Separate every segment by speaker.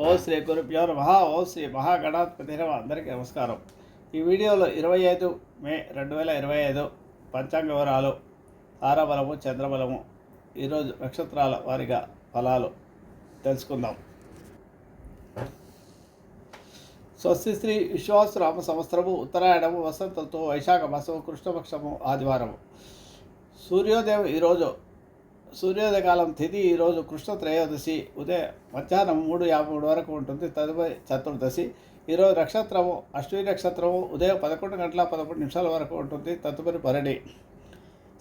Speaker 1: ఓ శ్రీ గురుభ్యో నమ. ఓ శ్రీ మహాగణాధిపతి నమ అందరికీ నమస్కారం. ఈ వీడియోలో ఇరవై ఐదు మే రెండు వేల ఇరవై ఐదు పంచాంగ వివరాలు తారాబలము చంద్రబలము ఈరోజు నక్షత్రాల వారిగా ఫలాలు తెలుసుకుందాం. స్వస్తి శ్రీ విశ్వాసరామ సంవత్సరము ఉత్తరాయణము వసంతంతో వైశాఖ మాసము కృష్ణపక్షము ఆదివారము. సూర్యోదయం ఈరోజు సూర్యోదయ కాలం తిథి ఈరోజు కృష్ణ త్రయోదశి ఉదయం మధ్యాహ్నం మూడు యాభై మూడు వరకు ఉంటుంది. తదుపరి చతుర్దశి ఈరోజు నక్షత్రము అశ్విని నక్షత్రము ఉదయం పదకొండు గంటల పదకొండు నిమిషాల వరకు ఉంటుంది. తదుపరి భరణి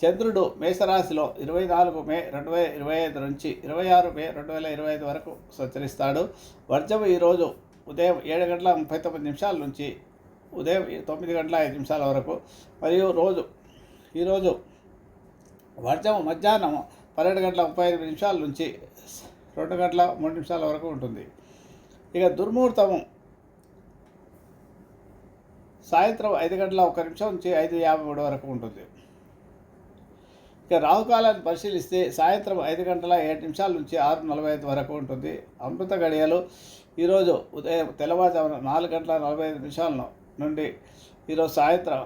Speaker 1: చంద్రుడు మేషరాశిలో ఇరవై నాలుగు మే రెండు వేల ఇరవై ఐదు నుంచి ఇరవై ఆరు మే రెండు వేల ఇరవై ఐదు వరకు సంచరిస్తాడు. వర్జము ఈరోజు ఉదయం ఏడు గంటల ముప్పై తొమ్మిది నిమిషాల నుంచి ఉదయం తొమ్మిది గంటల ఐదు నిమిషాల వరకు. మరియు రోజు ఈరోజు వర్జము మధ్యాహ్నం పన్నెండు గంటల ముప్పై ఐదు నిమిషాల నుంచి రెండు గంటల మూడు నిమిషాల వరకు ఉంటుంది. ఇక దుర్ముహూర్తము. సాయంత్రం ఐదు గంటల ఒక నిమిషం నుంచి ఐదు యాభై మూడు వరకు ఉంటుంది. ఇక రాహుకాలాన్ని పరిశీలిస్తే సాయంత్రం ఐదు గంటల ఏడు నిమిషాల నుంచి ఆరు నలభై ఐదు వరకు ఉంటుంది. అమృత గడియలు ఈరోజు ఉదయం తెల్లవారుజామున నాలుగు గంటల నలభై ఐదు నిమిషాల నుండి ఈరోజు సాయంత్రం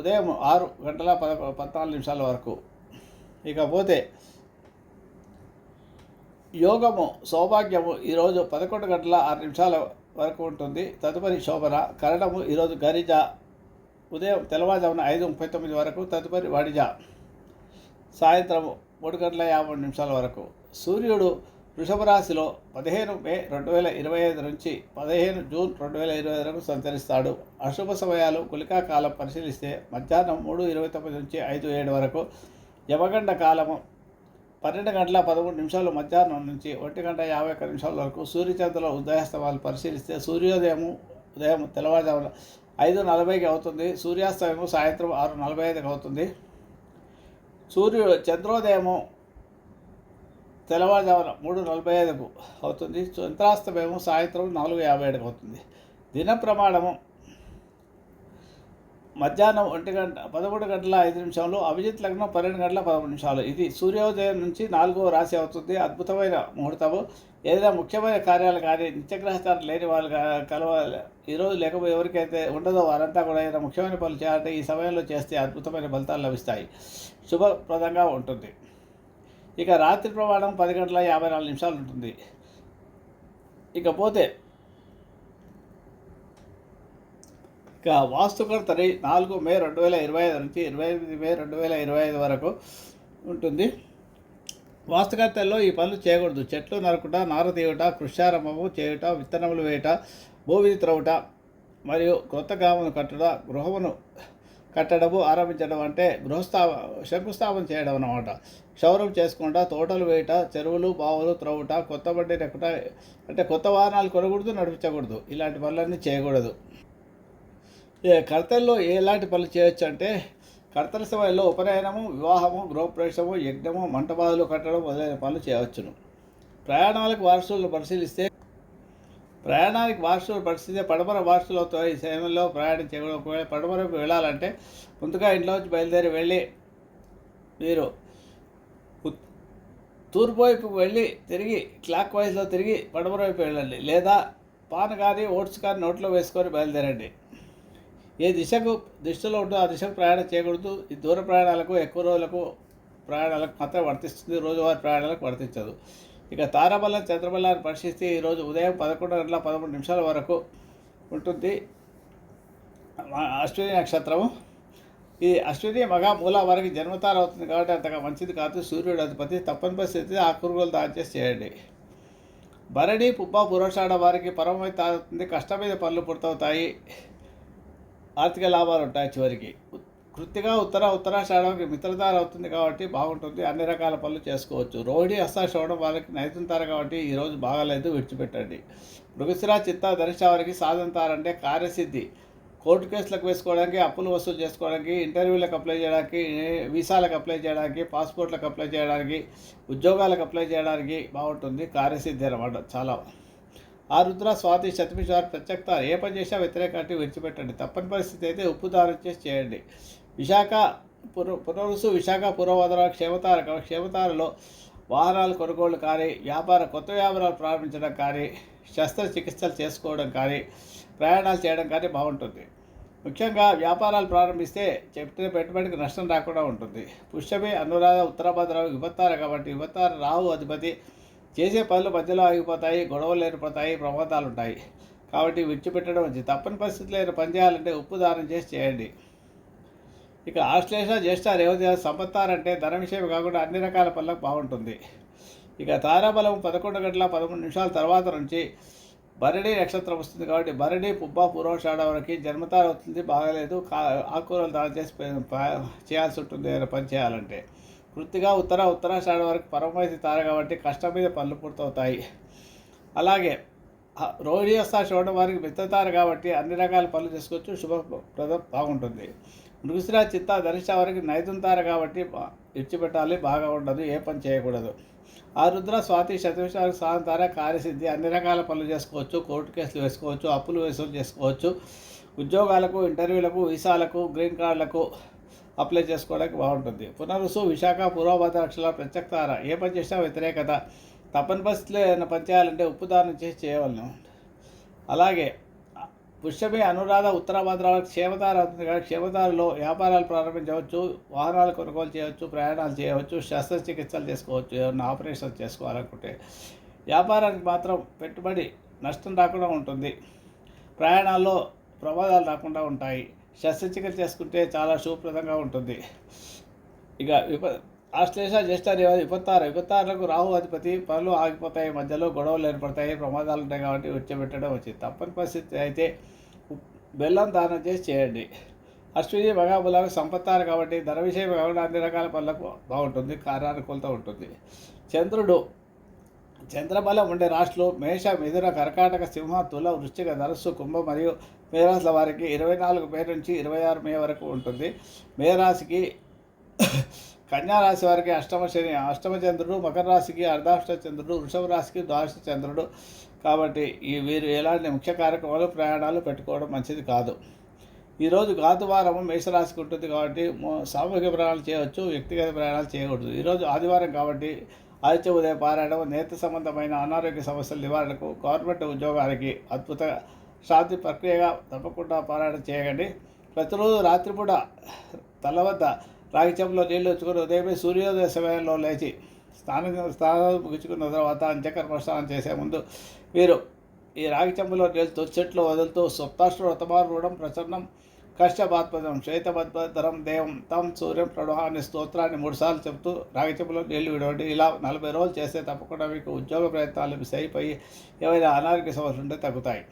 Speaker 1: ఉదయం ఆరు గంటల పదకొ పద్నాలుగు నిమిషాల వరకు ఇకపోతే యోగము సౌభాగ్యము ఈరోజు పదకొండు గంటల ఆరు నిమిషాల వరకు ఉంటుంది. తదుపరి శోభన కరణము ఈరోజు గరిజ ఉదయం తెల్లవారుజామున ఐదు ముప్పై తొమ్మిది వరకు తదుపరి వడిజ సాయంత్రం మూడు గంటల యాభై నిమిషాల వరకు. సూర్యుడు వృషభ రాశిలో పదిహేను మే రెండు వేల ఇరవై ఐదు నుంచి పదిహేను జూన్ రెండు వేల ఇరవై వరకు సంచరిస్తాడు. అశుభ సమయాలు గులికా కాలం పరిశీలిస్తే మధ్యాహ్నం మూడు ఇరవై తొమ్మిది నుంచి ఐదు ఏడు వరకు యవగండ కాలము పన్నెండు గంటల పదమూడు నిమిషాలు మధ్యాహ్నం నుంచి ఒంటి గంట యాభై ఒక్క నిమిషాల వరకు సూర్యచంద్రుల ఉదయాస్తమాలు పరిశీలిస్తే సూర్యోదయము ఉదయం తెల్లవారుజామున ఐదు నలభైకి అవుతుంది సూర్యాస్తమయము సాయంత్రం ఆరు నలభై ఐదుకి అవుతుంది. సూర్యుడు చంద్రోదయము తెల్లవారుజామున మూడు నలభై ఐదుకు అవుతుంది చంద్రాస్తమయము సాయంత్రం నాలుగు యాభై ఏడుకు అవుతుంది. దిన ప్రమాణము మధ్యాహ్నం ఒంటి గంట పదకొండు గంటల ఐదు నిమిషాలు అభిజిత్ లగ్నం పన్నెండు గంటల పదమూడు నిమిషాలు. ఇది సూర్యోదయం నుంచి నాలుగో రాశి అవుతుంది. అద్భుతమైన ముహూర్తము. ఏదైనా ముఖ్యమైన కార్యాలు కానీ నిత్యగ్రహస్థానం లేని వాళ్ళు కలవాలి. ఈరోజు లేకపోతే ఎవరికైతే ఉండదో వారంతా కూడా ఏదైనా ముఖ్యమైన పనులు చేయాలంటే ఈ సమయంలో చేస్తే అద్భుతమైన ఫలితాలు లభిస్తాయి. శుభప్రదంగా ఉంటుంది. ఇక రాత్రి ప్రమాణం పది గంటల యాభై నాలుగు నిమిషాలు ఉంటుంది. ఇకపోతే ఇక వాస్తుకర్తని నాలుగు మే రెండు వేల ఇరవై ఐదు నుంచి ఇరవై ఎనిమిది మే రెండు వేల ఇరవై ఐదు వరకు ఉంటుంది. వాస్తుకర్తల్లో ఈ పనులు చేయకూడదు. చెట్లు నరకుట నార తీయుట కృష్యారంభము చేయుట విత్తనములు వేయుట భూమిని త్రవ్వుట మరియు క్రొత్త గ్రామను కట్టుట గృహమును కట్టడము ఆరంభించడం అంటే గృహస్థాప శంకుస్థాపన చేయడం అన్నమాట. క్షౌరం చేసుకుంటా తోటలు వేయట చెరువులు బావులు త్రవ్వుట కొత్త బండి నెక్కుట అంటే కొత్త వాహనాలు కొనకూడదు నడిపించకూడదు. ఇలాంటి పనులన్నీ చేయకూడదు. కర్తల్లో ఎలాంటి పనులు చేయొచ్చు అంటే కర్తల సమయంలో ఉపనయనము వివాహము గృహప్రవేశము యజ్ఞము మంటపాదులు కట్టడం మొదలైన పనులు చేయవచ్చును. ప్రయాణాలకు వారసులను పరిశీలిస్తే ప్రయాణానికి వారసులు పరిస్థితి పడమర వారసులతో ఈ సమయంలో ప్రయాణం చేయడం ఒకవేళ పడమరకు వెళ్ళాలంటే ముందుగా ఇంట్లోంచి బయలుదేరి వెళ్ళి మీరు తూర్పు వైపు వెళ్ళి తిరిగి క్లాక్ వైజ్లో తిరిగి పడమర వైపు వెళ్ళండి. లేదా పాన్ కానీ ఓట్స్ కానీ నోట్లో వేసుకొని బయలుదేరండి. ఏ దిశకు దిశలో ఉంటుందో ఆ దిశకు ప్రయాణం చేయకూడదు. ఈ దూర ప్రయాణాలకు ఎక్కువ రోజులకు ప్రయాణాలకు మాత్రం వర్తిస్తుంది. రోజువారీ ప్రయాణాలకు వర్తించదు. ఇక తారాబలం చంద్రబలాన్ని పరిశీలిస్తే ఈరోజు ఉదయం పదకొండు గంటల పదమూడు నిమిషాల వరకు ఉంటుంది. అశ్విని నక్షత్రము. ఈ అశ్విని మగ మూల వారికి జన్మతార అవుతుంది కాబట్టి అంతగా మంచిది కాదు. సూర్యుడు అధిపతి. తప్పని పరిస్థితి ఆ కురుగులు దాచేసి చేయండి. భరణి పుబ్బ పురోషాడ వారికి పరమై తాగుతుంది. కష్టమైన పనులు పూర్తవుతాయి. ఆర్థిక లాభాలు ఉంటాయి చివరికి. కృతిగా ఉత్తర ఉత్తరాషాఢంకి మిత్రధార అవుతుంది కాబట్టి బాగుంటుంది. అన్ని రకాల పనులు చేసుకోవచ్చు. రోహిణి హస్తాశ్రవణం వాళ్ళకి నైతుంతార కాబట్టి ఈరోజు బాగాలేదు విడిచిపెట్టండి. మృగశిర చిత్త ధనిష్ట వారికి సాధంతారంటే కార్యసిద్ధి. కోర్టు కేసులకు వేసుకోవడానికి అప్పులు వసూలు చేసుకోవడానికి ఇంటర్వ్యూలకు అప్లై చేయడానికి వీసాలకు అప్లై చేయడానికి పాస్పోర్ట్లకు అప్లై చేయడానికి ఉద్యోగాలకు అప్లై చేయడానికి బాగుంటుంది. కార్యసిద్ధి అనమాట చాలా. ఆ రుద్ర స్వాతి శతమిష వారు ప్రత్యక్త ఏ పని చేసినా వ్యతిరేకాన్ని విడిచిపెట్టండి. తప్పని పరిస్థితి అయితే ఉప్పు దారం చేసి చేయండి. విశాఖ పుర పునరుసు విశాఖ పురోవదర క్షేమతార క్షేమతారలో వాహనాలు కొనుగోలు కానీ వ్యాపార కొత్త వ్యాపారాలు ప్రారంభించడం కానీ శస్త్రచికిత్సలు చేసుకోవడం కానీ ప్రయాణాలు చేయడం కానీ బాగుంటుంది. ముఖ్యంగా వ్యాపారాలు ప్రారంభిస్తే చెప్పిన పెట్టుబడికి నష్టం రాకుండా ఉంటుంది. పుష్యమే అనురాధ ఉత్తరాభద్ర విభత్తార కాబట్టి విభత్తార రాహు అధిపతి చేసే పనులు మధ్యలో ఆగిపోతాయి గొడవలు ఏర్పడతాయి ప్రమాదాలు ఉంటాయి కాబట్టి విడిచిపెట్టడం మంచిది. తప్పని పరిస్థితులు ఏదైనా పని చేయాలంటే ఉప్పు దానం చేసి చేయండి. ఇక ఆశ్లేష జ్యేష్ఠ రేవతి సంపత్తారంటే ధన విషయం కాకుండా అన్ని రకాల పనులకు బాగుంటుంది. ఇక తారాబలం పదకొండు గంటల పదమూడు నిమిషాల తర్వాత నుంచి భరణి నక్షత్రం వస్తుంది కాబట్టి భరణి పుబ్బ పూర్వషాఢ వరకు జన్మతార అవుతుంది బాగలేదు. కా ఆకుకూరలు దానం చేసి చేయాల్సి ఉంటుంది ఏదైనా పని చేయాలంటే. వృత్తిగా ఉత్తర ఉత్తరాషాఢ వరకు పరమైతి తార కాబట్టి కష్టం మీద పనులు పూర్తవుతాయి. అలాగే ఆ వస్తా చూడడం వారికి మిత్రతారు కాబట్టి అన్ని రకాల పనులు చేసుకోవచ్చు. శుభప్రదం బాగుంటుంది. మృగశిరా చిత్త ధనిష్ట వారికి నైతుంతారు కాబట్టి ఇచ్చిపెట్టాలి బాగా ఉండదు. ఏ పని చేయకూడదు. ఆ రుద్ర స్వాతి శతవిషాలకు సాయంతార కార్యసిద్ధి అన్ని రకాల పనులు చేసుకోవచ్చు. కోర్టు కేసులు వేసుకోవచ్చు. అప్పులు వసూలు చేసుకోవచ్చు. ఉద్యోగాలకు ఇంటర్వ్యూలకు వీసాలకు గ్రీన్ కార్డులకు అప్లై చేసుకోవడానికి బాగుంటుంది. పునరుసు విశాఖ పూర్వభద్ర రక్షణ ప్రత్యక్తార ఏ పని చేసినా వ్యతిరేకత. తప్పని పరిస్థితులు ఏదైనా పని చేయాలంటే ఉప్పు దానం చేసి చేయవలను. అలాగే పుష్యమి అనురాధ ఉత్తరాభద్ర క్షేమదారు అవుతుంది కానీ క్షేమదారులో వ్యాపారాలు ప్రారంభించవచ్చు. వాహనాలు కొనుగోలు చేయవచ్చు ప్రయాణాలు చేయవచ్చు శస్త్రచికిత్సలు చేసుకోవచ్చు ఏమైనా ఆపరేషన్ చేసుకోవాలనుకుంటే. వ్యాపారానికి మాత్రం పెట్టుబడి నష్టం రాకుండా ఉంటుంది. ప్రయాణాల్లో ప్రమాదాలు రాకుండా ఉంటాయి. శస్త్రచికిత్స చేసుకుంటే చాలా శుభప్రదంగా ఉంటుంది. ఇక విప ఆశ్లేష జ్యేష్ఠ విపత్తారు విపత్తారులకు రాహు అధిపతి పనులు ఆగిపోతాయి మధ్యలో గొడవలు ఏర్పడతాయి ప్రమాదాలు ఉంటాయి కాబట్టి విడిచిపెట్టడం వచ్చింది తప్పని పరిస్థితి అయితే బెల్లం దానం చేసి చేయండి. అశ్విని మగాబులకు సంపత్తారు కాబట్టి ధన విషయం అన్ని రకాల పనులకు బాగుంటుంది కార్యానుకూలత ఉంటుంది. చంద్రుడు చంద్రబలం ఉండే రాశులు మేష మిథున కర్కాటక సింహ తుల వృశ్చిక ధనస్సు కుంభ మరియు మేరాశుల వారికి ఇరవై నాలుగు మే నుంచి ఇరవై ఆరు మే వరకు ఉంటుంది. మేరాశికి కన్యా రాశి వారికి అష్టమ శని అష్టమ చంద్రుడు మకర రాశికి అర్ధాష్ట చంద్రుడు వృషభ రాశికి ద్వాదశ చంద్రుడు. కాబట్టి ఈ వీరు ఎలాంటి ముఖ్య కార్యక్రమాలు ప్రయాణాలు పెట్టుకోవడం మంచిది కాదు. ఈరోజు గాతువారం మేషరాశికి ఉంటుంది కాబట్టి సామూహిక ప్రయాణాలు చేయవచ్చు వ్యక్తిగత ప్రయాణాలు చేయకూడదు. ఈరోజు ఆదివారం కాబట్టి ఆదిత్య ఉదయం పారాయణం నేత సంబంధమైన అనారోగ్య సమస్యల నివారణకు గవర్నమెంట్ ఉద్యోగానికి అద్భుత శాంతి ప్రక్రియగా తప్పకుండా పారాయణ చేయకండి ప్రతిరోజు రాత్రిపూట తల వద్ద రాగి చెంబులో నీళ్ళు వచ్చుకొని ఉదయమే సూర్యోదయ సమయంలో లేచి స్నానం స్నానం ముగించుకున్న తర్వాత అంత్యకర్మ స్నానం చేసే ముందు వీరు ఈ రాగి చెంబులో నీళ్ళు తొచ్చెట్లో వదులుతూ సప్తాష్ట రూఢం ప్రసన్నం కష్టపాత్పదం శ్వేతబద్ధరం దేవం తం సూర్యం ప్రణవాన్ని స్తోత్రాన్ని మూడుసార్లు చెప్తూ రాగి నీళ్ళు విడవండి. ఇలా నలభై రోజులు చేస్తే తప్పకుండా మీకు ఉద్యోగ ప్రయత్నాలు మిస్ అయిపోయి ఏవైనా అనారోగ్య సమస్యలు ఉంటే తగ్గుతాయి.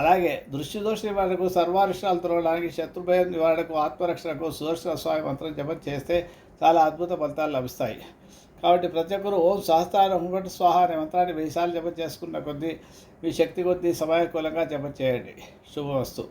Speaker 1: అలాగే దృష్టిదోష నివారణకు సర్వారిష్టాలు తొలగడానికి శత్రుభయం నివారణకు ఆత్మరక్షణకు సుదర్శన స్వామి మంత్రం జపం చేస్తే చాలా అద్భుత ఫలితాలు లభిస్తాయి. కాబట్టి ప్రతి ఒక్కరూ ఓం సహస్రార హుంగట స్వాహ అనే మంత్రాన్ని వెయ్యిసార్లు జపం చేసుకున్న కొద్దీ మీ శక్తి కొద్దీ సమయానుకూలంగా జపం చేయండి. శుభవస్తు